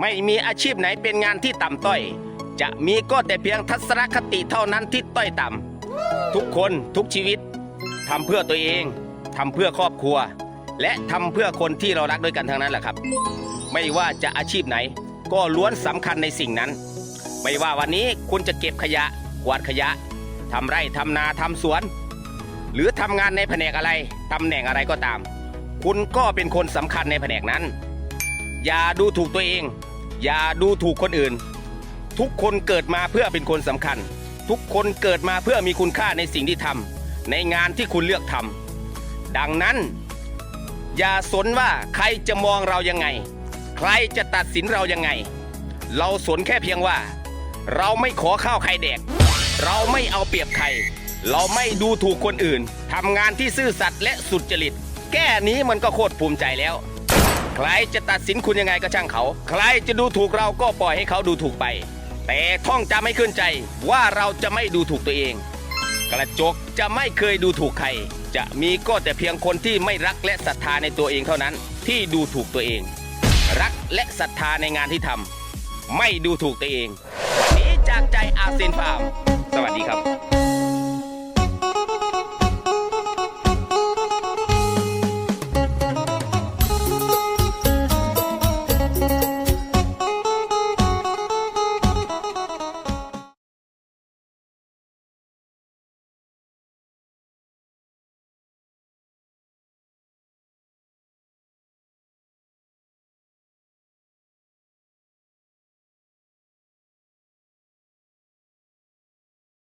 ไม่มีอาชีพไหนเป็นงานที่ต่ำต้อย จะมีก็แต่เพียงทัศนคติเท่านั้นที่ต้อยต่ำทุกคนทุกชีวิตทำเพื่อตัวเองทำเพื่อครอบครัว และทำเพื่อคนที่เรารักด้วยกันทั้งนั้นแหละครับ ไม่ว่าจะอาชีพไหน ก็ล้วนสำคัญในสิ่งนั้น ไม่ว่าวันนี้คุณจะเก็บขยะกวาดขยะทำไร่ทำนาทำสวน หรือทำงานในแผนกอะไรตำแหน่งอะไรก็ตาม คุณก็เป็นคนสำคัญในแผนกนั้น อย่าดูถูกตัวเอง อย่าดูถูกคนอื่น ทุกคนเกิดมาเพื่อเป็นคนสำคัญ ทุกคนเกิดมาเพื่อมีคุณค่าในสิ่งที่ทำในงานที่คุณเลือกทำดังนั้น อย่าสนว่าใครจะมองเรายังไง ใครจะตัดสินเรายังไง เราสนแค่เพียงว่า เราไม่ขอข้าวใครแดก เราไม่เอาเปรียบใคร เราไม่ดูถูกคนอื่นทำงานที่ซื่อสัตย์และสุจริตแก้นี้มันก็โคตรภูมิใจแล้ว ใครจะตัดสินคุณยังไงก็ช่างเขา ใครจะดูถูกเราก็ปล่อยให้เขาดูถูกไป แต่ท่องจำไม่ขึ้นใจว่าเราจะไม่ดูถูกตัวเอง กระจกจะไม่เคยดูถูกใคร จะมีก็แต่เพียงคนที่ไม่รักและศรัทธาในตัวเองเท่านั้น ที่ดูถูกตัวเอง รักและศรัทธาในงานที่ทำไม่ดูถูกตัวเองวันนี้จากใจอาเซนฟาร์มสวัสดีครับ